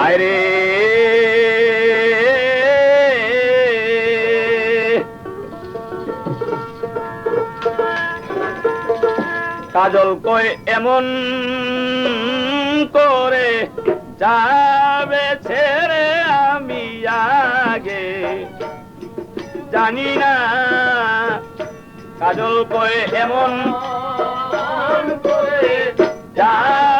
আরে কাজল কই এমন করে যাবে ছেড়ে আমি আগে? জানি না। কাজল কই এমন করে যাবে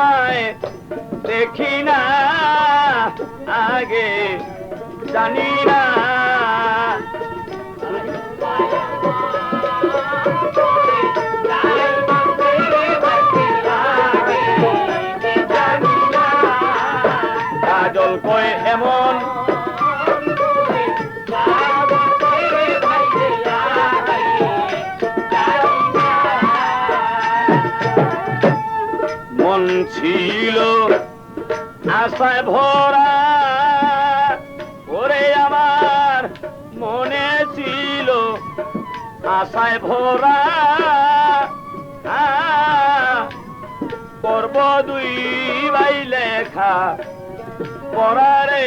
তোমায় দেখি না আগে জানি না। ছিল। আশায় ভরা ওরে আমার মনে ছিল। আশায় ভরা পর্ব দুই ভাই লেখা পড়ারে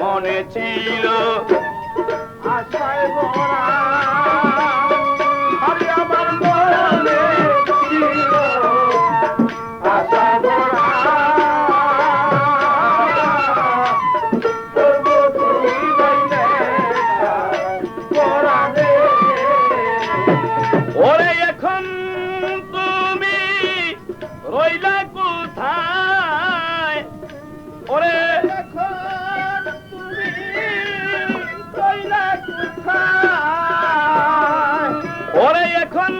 মনে ছিল। আশায় ভরা রইলা কোথায়? ওরে। তুমি রইলা কোথায়? ওরে এখন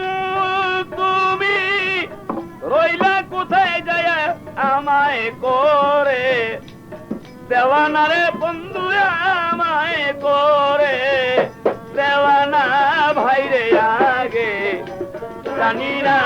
তুমি রইলা কোথায় যায় আমায় করে? দেওয়ানা রে বন্ধু আমায় করে। দেওয়ানা ভাইরে আগে জানি না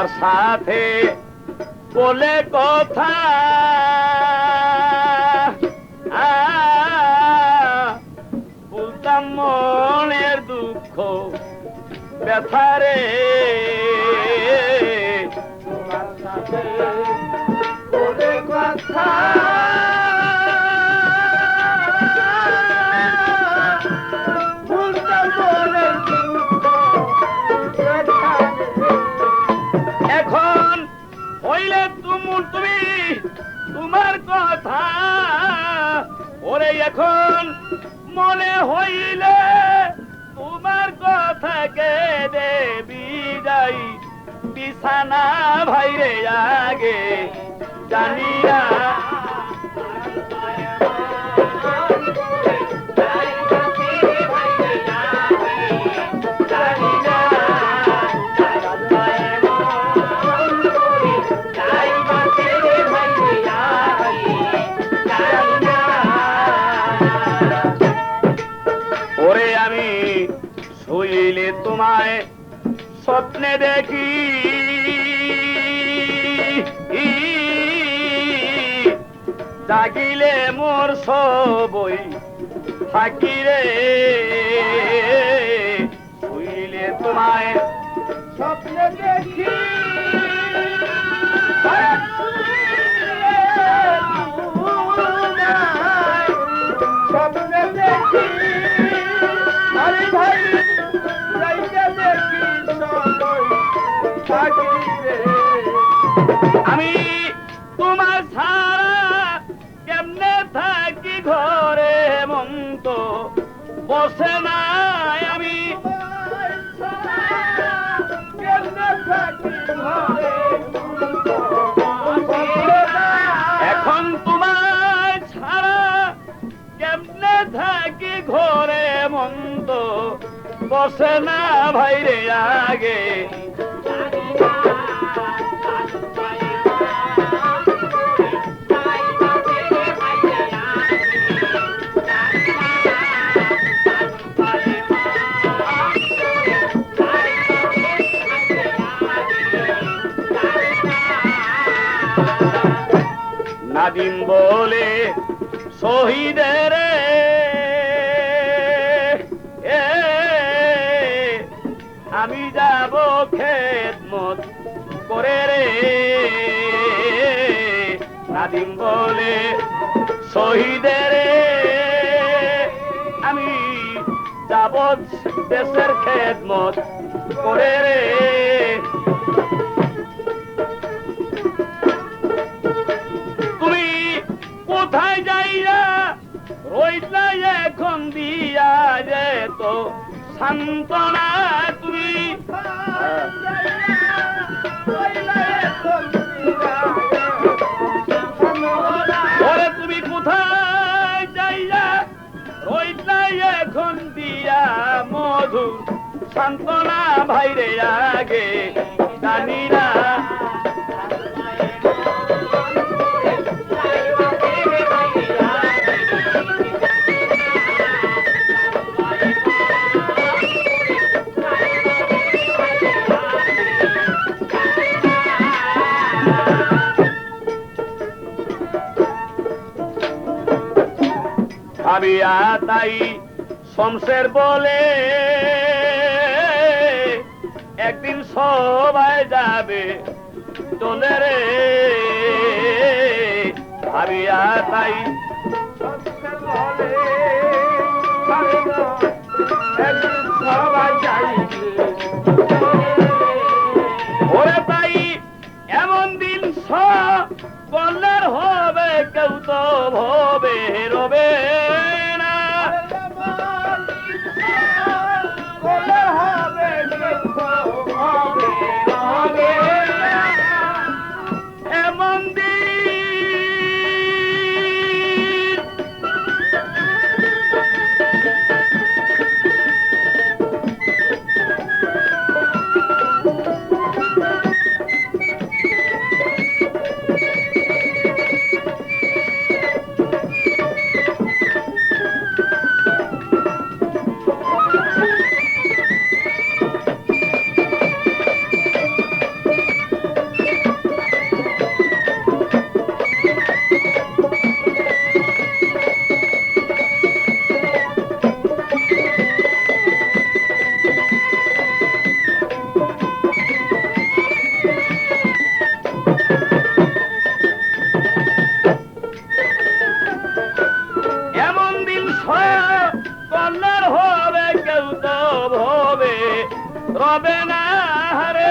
তোমার সাথে বলে কথা। বলতাম মনের দুঃখ ব্যথারে তোমার কথা ওরে এখন মনে হইলে তোমার কথা কে দেবি যাই বিছানা ভাইরে আগে জানি তোমায় স্বপ্নে দেখি। জাগিলে মোর সবই থাকি রে। শুইলে তোমায় স্বপ্নে দেখি। আমি তোমার ছাড়া কেমনে থাকি ঘরে মন্ত বসে নাই আমি। এখন তোমার ছাড়া কেমনে থাকি ঘরে মন্ত বসে না ভাইরে আগে। নাদিম বলে শহীদের আমি যাব খেদমত করে রে। নাদিম বলে শহীদের আমি যাব দেশের খেদমত করে সান্ত্বনা তুমি। ওরে তুমি কোথায় যাইয়া? রইলা এখন দিয়া মধু। সান্তনা ভাইরে আগে জানি না ভাবিয়া তাই শমশের বলে একদিন সবাই যাবে চলে রে। ভাবিয়া তাই সবাই যাইবে হারে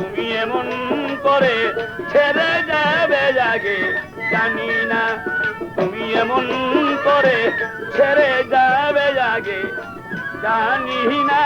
তুমি এমন করে ছেড়ে যাবে জাগে জানি না তুমি এমন করে ছেড়ে যাবে জাগে জানি না।